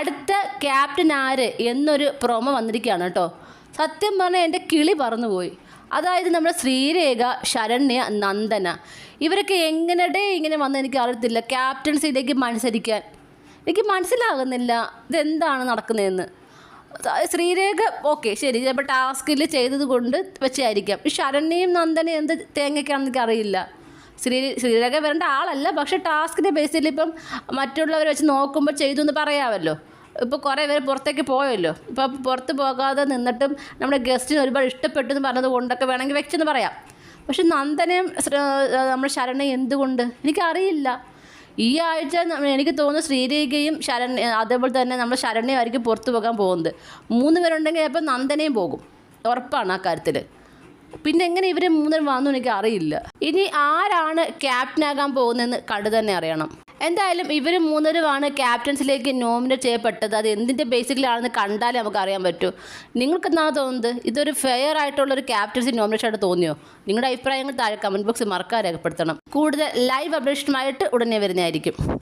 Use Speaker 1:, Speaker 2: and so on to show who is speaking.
Speaker 1: അടുത്ത ക്യാപ്റ്റൻ ആര് എന്നൊരു പ്രൊമോ വന്നിരിക്കുകയാണ് കേട്ടോ. സത്യം പറഞ്ഞാൽ എന്റെ കിളി പറന്നുപോയി. അതായത് നമ്മുടെ ശ്രീരേഖ ശരണ്യ നന്ദന. ഇവരൊക്കെ എങ്ങനെടേ ഇങ്ങനെ വന്ന് എനിക്ക് അറിയത്തില്ല. ക്യാപ്റ്റൻസിയിലേക്ക് മത്സരിക്കാൻ. എനിക്ക് മനസ്സിലാകുന്നില്ല ഇതെന്താണ് നടക്കുന്നതെന്ന്. ശ്രീരേഖ ഓക്കെ ശരി ചിലപ്പോൾ ടാസ്കിൽ ചെയ്തത് കൊണ്ട് വെച്ചായിരിക്കാം. ഈ ശരണ്യയും നന്ദനയും എന്ത് തേങ്ങയ്ക്കാണെന്ന് എനിക്കറിയില്ല ശ്രീ ശ്രീരേഖ വരേണ്ട ആളല്ല പക്ഷേ ടാസ്കിന്റെ ബേസിൽ ഇപ്പം മറ്റുള്ളവരെ വെച്ച് നോക്കുമ്പോൾ ചെയ്തു എന്ന് പറയാമല്ലോ. ഇപ്പോൾ കുറേ പേര് പുറത്തേക്ക് പോയല്ലോ. ഇപ്പോൾ പുറത്ത് പോകാതെ നിന്നിട്ടും നമ്മുടെ ഗസ്റ്റിന് ഒരുപാട് ഇഷ്ടപ്പെട്ടു എന്ന് പറഞ്ഞത് കൊണ്ടൊക്കെ വേണമെങ്കിൽ വെച്ചെന്ന് പറയാം. പക്ഷെ നന്ദനയും നമ്മുടെ ശരണയും എന്തുകൊണ്ട്? എനിക്കറിയില്ല. ഈ ആഴ്ച എനിക്ക് തോന്നുന്നു ശ്രീരേഖയും ശരണ്യ അതേപോലെ തന്നെ നമ്മൾ ശരണ്യം ആയിരിക്കും പുറത്തു പോകാൻ പോകുന്നത്. മൂന്ന് പേരുണ്ടെങ്കിൽ ചിലപ്പോൾ നന്ദനയും പോകും. ഉറപ്പാണ് ആ കാര്യത്തിൽ പിന്നെ എങ്ങനെ ഇവർ മൂന്നരും വന്നു എനിക്ക് അറിയില്ല ഇനി ആരാണ് ക്യാപ്റ്റനാകാൻ പോകുന്നതെന്ന് കടു തന്നെ അറിയണം. എന്തായാലും ഇവർ മൂന്നരുമാണ് ക്യാപ്റ്റൻസിലേക്ക് നോമിനേറ്റ് ചെയ്യപ്പെട്ടത്. അത് എന്തിന്റെ ബേസിക്കലാണെന്ന് കണ്ടാലേ നമുക്ക് അറിയാൻ പറ്റൂ. നിങ്ങൾക്ക് എന്താണ് തോന്നുന്നത്? ഇതൊരു ഫെയർ ആയിട്ടുള്ള ഒരു ക്യാപ്റ്റൻസി നോമിനേഷൻ ആയിട്ട് തോന്നിയോ? നിങ്ങളുടെ അഭിപ്രായങ്ങൾ താഴെ കമന്റ് ബോക്സിൽ മറക്കാൻ രേഖപ്പെടുത്തണം. കൂടുതൽ ലൈവ് അപ്ഡേഷനുമായിട്ട് ഉടനെ വരുന്നതായിരിക്കും.